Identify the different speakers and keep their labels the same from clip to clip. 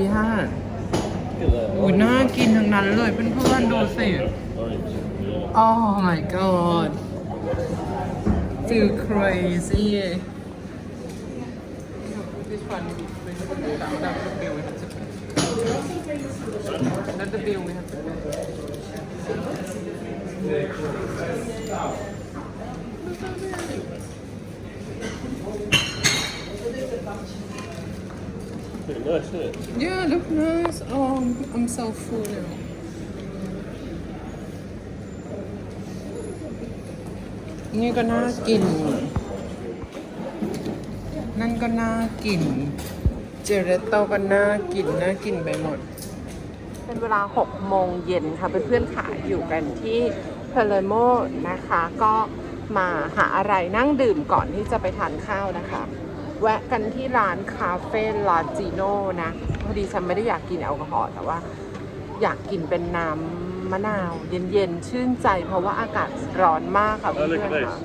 Speaker 1: ปีห้าอุ้ยน่ากินทั้งนั้นเลยเพื่อนๆดูสิ Oh my god feel crazy This one that's the bill we have to pay That's the bill we have to pay
Speaker 2: Pretty nice, isn't it?
Speaker 1: Yeah, look nice. Oh, I'm so full now. นี่ก็น่ากิน นั่นก็น่ากิน เจเรตโตก็น่ากิน น่ากินไปหมด เป็นเวลา 6 โมงเย็นค่ะเพื่อนๆค่ะอยู่กันที่เพลโมนะคะ ก็มาหาอะไรนั่งดื่มก่อนที่จะไปทานข้าวนะคะ แวะกันที่ร้านคาเฟ่ลาจิโนนะ พอดีฉันไม่ได้อยากกินแอลกอฮอล์แต่ว่า อยากกินเป็นน้ำมะนาว เย็นๆ ชื่นใจเพราะว่าอากาศร้อนมากค่ะเพื่
Speaker 2: Oh,
Speaker 1: อน
Speaker 2: look at
Speaker 1: ๆ
Speaker 2: this.
Speaker 1: ค่ะ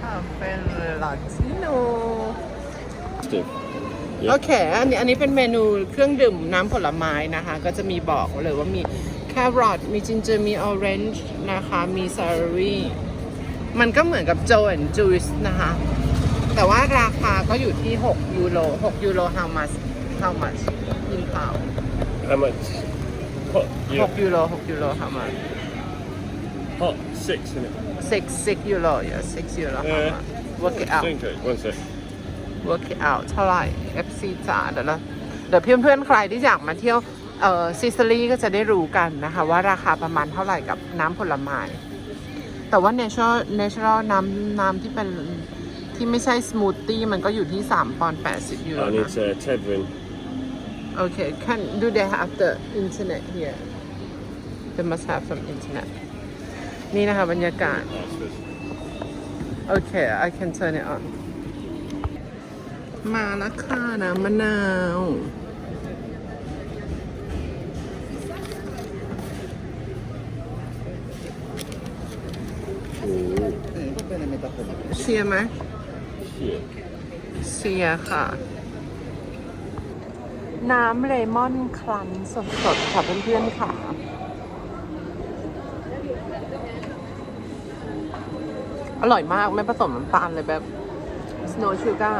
Speaker 1: คาเฟ่ลาจิโน
Speaker 2: Still.
Speaker 1: โอเค อันนี้อันนี้เป็นเมนูเครื่องดื่มน้ำผลไม้นะคะ ก็จะมีบอกเลยว่ามีแครอทมีจินเจอร์มีออเรนจ์นะคะ มีซาร์รี่ มันก็เหมือนกับโจแอนจูสนะคะ แต่ว่าราคาก็อยู่ที่ 6 ยูโร 6 ยูโร how much how much in pound
Speaker 2: How much? Hot. Yeah.
Speaker 1: 6ยูโร 6 ยูโร how much
Speaker 2: Hot. Six, isn't it?
Speaker 1: 6 6 ยูโร yeah 6 ยูโร how
Speaker 2: Yeah.
Speaker 1: much work it out
Speaker 2: Okay, one sec.
Speaker 1: work it out เท่าไหร่ FC จ๋าเดี๋ยวนะเดี๋ยวเพื่อนๆ ใครที่อยากมาเที่ยวเอ่อซิซิลีก็จะได้รู้กันนะคะ ว่าราคาประมาณเท่าไหร่กับน้ำผลไม้ แต่ว่า natural natural น้ำน้ำที่เป็นที่ไม่ใช่สมูทตี้มันก็อยู่ที่3ปอนด์80ยูโร
Speaker 2: I need
Speaker 1: นะ
Speaker 2: uh, Tedrin.
Speaker 1: โอเค can do they have the internet here they must have some internet นี่นะคะบรรยากาศ
Speaker 2: That's good.
Speaker 1: โอเค I can turn it on มาแล้วค่ะน้ำมะนาว เชียร์ไหม
Speaker 2: Shit.
Speaker 1: เชียร์ค่ะ น้ำเลมอนคลันสดๆค่ะเพื่อนๆค่ะอร่อยมากไม่ผสมน้ำตาลเลยแบบ snow sugar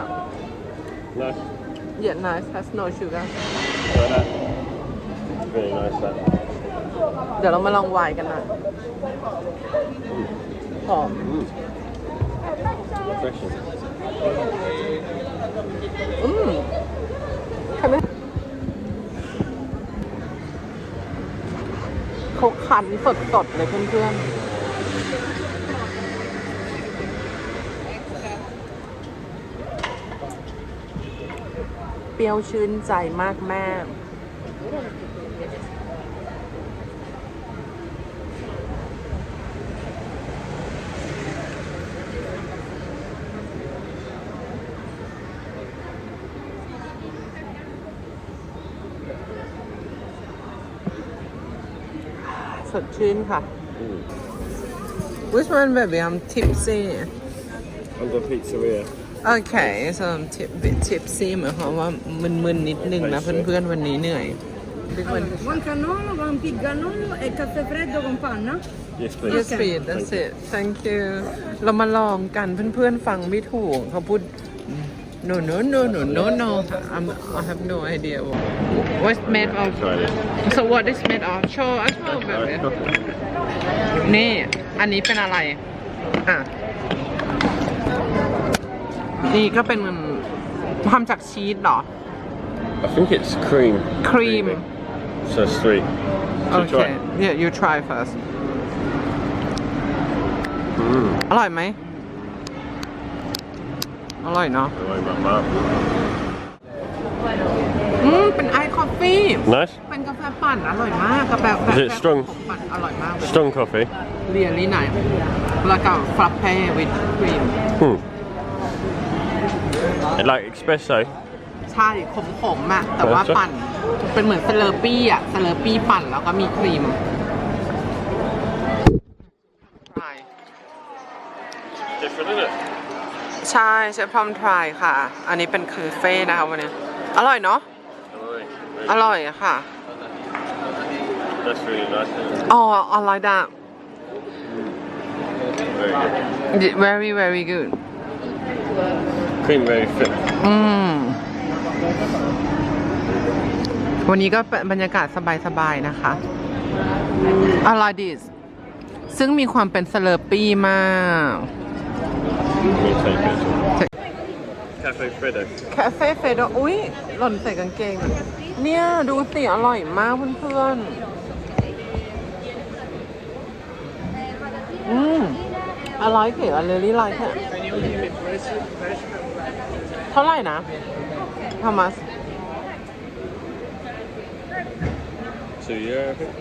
Speaker 2: Nice.
Speaker 1: yeah nice has no sugar
Speaker 2: Try that. Very nice that.
Speaker 1: เดี๋ยวเรามาลองไวน์กันหน่อย หอม
Speaker 2: Mm. Refreshing.
Speaker 1: อืมใช่ไหมเขาคันสดๆเลยเพื่อนๆ เปรี้ยวชื่นใจมากแม่ ดชื่นค่ะ
Speaker 2: Mm.
Speaker 1: Which one baby I'm tipsy
Speaker 2: I'm the pizzeria.
Speaker 1: โอเค so I'm tip bit tipsy หมายความว่ามึนๆนิดนึงนะเพื่อนๆวันนี้เหนื่อย Big one.
Speaker 3: Allora, buon cannolo, buon pigganolo e caffè freddo con panna?
Speaker 2: Yes, please.
Speaker 1: Yes please that's it thank you เรามาลองกันเพื่อนๆฟังไม่ถูกเขาพูด no no no no no no I'm, I have no idea what's made of
Speaker 2: Try this.
Speaker 1: so what is made of show us show baby
Speaker 2: Nice coffee.
Speaker 1: นี่ อันนี้เป็นอะไร อ่ะ นี่ก็เป็นทำจากชีสเหรอ
Speaker 2: I think it's cream.
Speaker 1: Cream.
Speaker 2: Creamy. So it's sweet.
Speaker 1: โอ
Speaker 2: Should
Speaker 1: เค
Speaker 2: try.
Speaker 1: yeah you try first
Speaker 2: Mm.
Speaker 1: อร่อยไหม อร่อยเนาะ
Speaker 2: I like that mouth.
Speaker 1: อืมเป็นไอคอฟฟี่
Speaker 2: Nice.
Speaker 1: เป็นกาแฟปั่นอร่อยมากกาแฟแบบ
Speaker 2: Is it strong?
Speaker 1: ผมปั่นอร่อยมากเลย
Speaker 2: Strong coffee.
Speaker 1: เรียลี่ไหนแล้วก็ฟรัปเป้วิดครีม
Speaker 2: Hmm. Like espresso.
Speaker 1: ใช่ขมๆอะแต่ว่าปั่น เป็นเหมือนเซเลอร์ปี้อะเซเลอร์ปี้ปั่นแล้วก็มีครีมใช่
Speaker 2: Different, isn't it?
Speaker 1: ใช่เชฟพรอมทรายค่ะ อันนี้เป็นคาเฟ่นะคะวันนี้ อร่อยเนาะ
Speaker 2: Really?
Speaker 1: อร่อยอะค่ะ
Speaker 2: That's really nice. isn't it?
Speaker 1: อ๋ออร่อยดะ
Speaker 2: Very good.
Speaker 1: very very good
Speaker 2: Cream very thick.
Speaker 1: อืม วันนี้ก็เป็นบรรยากาศสบาย ๆ นะคะอลาดิสซึ่งมีความเป็นสเลอร์ปี้มาก
Speaker 2: Let me take picture. Cafe Freddo.
Speaker 1: คาเฟ่เฟโดอุ้ยหล่นใส่กางเกงอะเนี่ย ดูสิอร่อยมากเพื่อนๆ อืมอร่อยเก๋อเลลี่ไลค์ค่ะเท่าไหร่นะ how much
Speaker 2: Two euro, I think.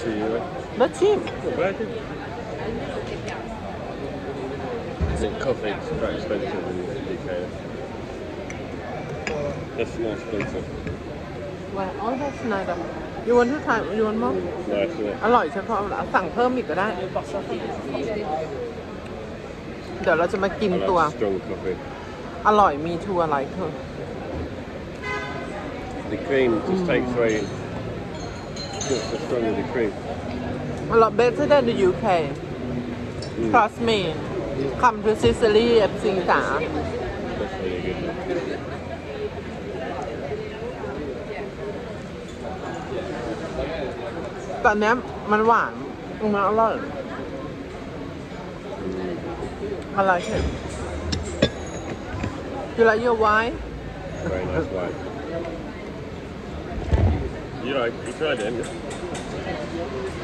Speaker 2: Two euro.
Speaker 1: but cheap
Speaker 2: Not bad. I think coffee's quite expensive in the UK. That's more expensive.
Speaker 1: well oh that's nice you want to try you want more
Speaker 2: Nice, isn't it?
Speaker 1: อร่อยเฉพาะสั่งเพิ่มอีกก็ได้ เดี๋ยวเราจะมากิน
Speaker 2: I
Speaker 1: ตัว
Speaker 2: like strong coffee.
Speaker 1: อร่อยมีทูอะไรเธอ
Speaker 2: The cream just takes away. It's so strong with the cream.
Speaker 1: a lot better than the UK trust me come to Sicily เอฟซีจ๋า
Speaker 2: That's really good.
Speaker 1: ตอนเนี้ยมันหวานมันอร่อยอร่อยเช่ You like your wine
Speaker 2: Very nice wine. You like, you tried it, haven't you?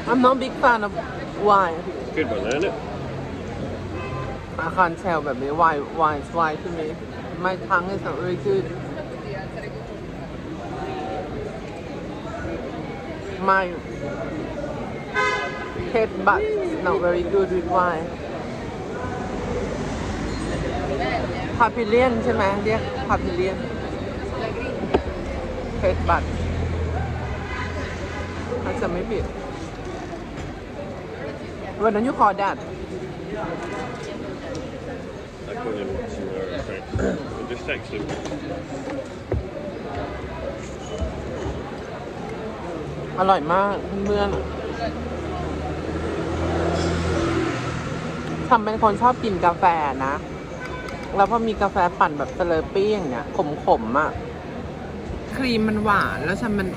Speaker 1: I'm not big fan of wine
Speaker 2: It's a good one, isn't it?
Speaker 1: I can't tell แบบนี้ why why is why to me my tongue is not very good my taste bud is not very good with wine papillion ใช่ไหมเรียก papillion taste bud ถ้าจะไม่ผิดวันนั้น you call that
Speaker 2: I call him tomorrow. sorry. I just text him.
Speaker 1: อร่อยมากเพื่อนๆทำเป็นคนชอบกินกาแฟนะ แล้วพอมีกาแฟปั่นแบบสเลอปี้อย่างเงี้ยขมๆอะ่ะ ครีมมันหวานแล้วฉันมัน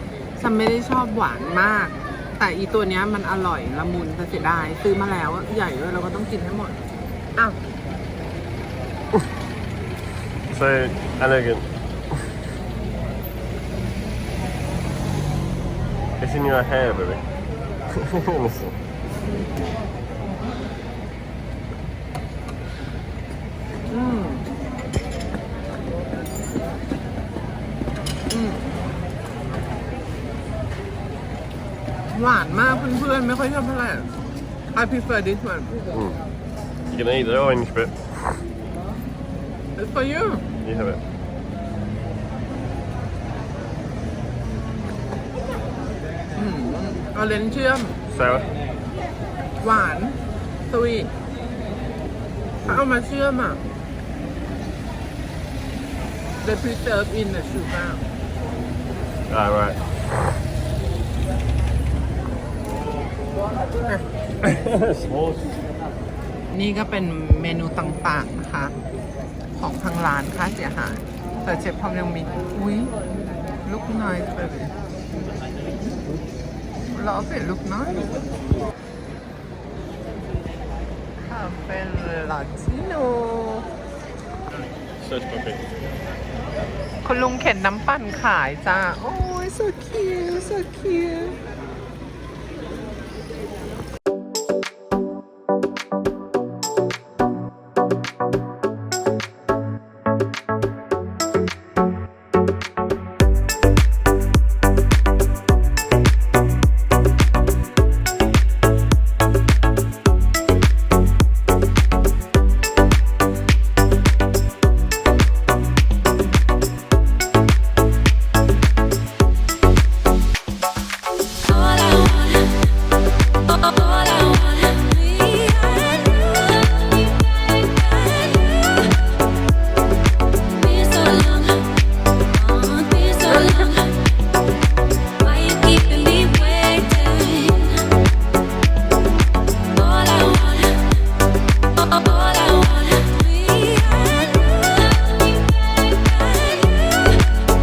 Speaker 1: ฉันไม่ได้ชอบหวานมาก แต่อีตัวเนี้ยมันอร่อยละมุนแต่เสียดายซื้อมาแล้วใหญ่ด้วยเราก็ต้องกินให้หมดอ้าว
Speaker 2: So elegant. It's in your hair, baby. Listen.
Speaker 1: อืมอืมหวานมากเพื่อนๆ ไม่ค่อยชอบเท่าไหร่ I prefer this one
Speaker 2: Mm. You can eat the orange bit.
Speaker 1: It's for you
Speaker 2: You have it.
Speaker 1: อืมออเรนจ์เชื่อม
Speaker 2: Sour.
Speaker 1: หวานสวีทถ้าเอามาเชื่อมอะ they preserve in the sugar
Speaker 2: Ah, right. Small.
Speaker 1: นี่ก็เป็นเมนูต่างๆนะคะ ของทางร้านค่าเสียหายแต่เชฟทอมยังมี อุ้ยลูกน้อยไปเลยรอเป็นลูกน้อยคาเฟ่ลาติโน
Speaker 2: Such coffee.
Speaker 1: คุณลุงเข็นน้ำปั่นขายจ้า โอ้ย so cute so cute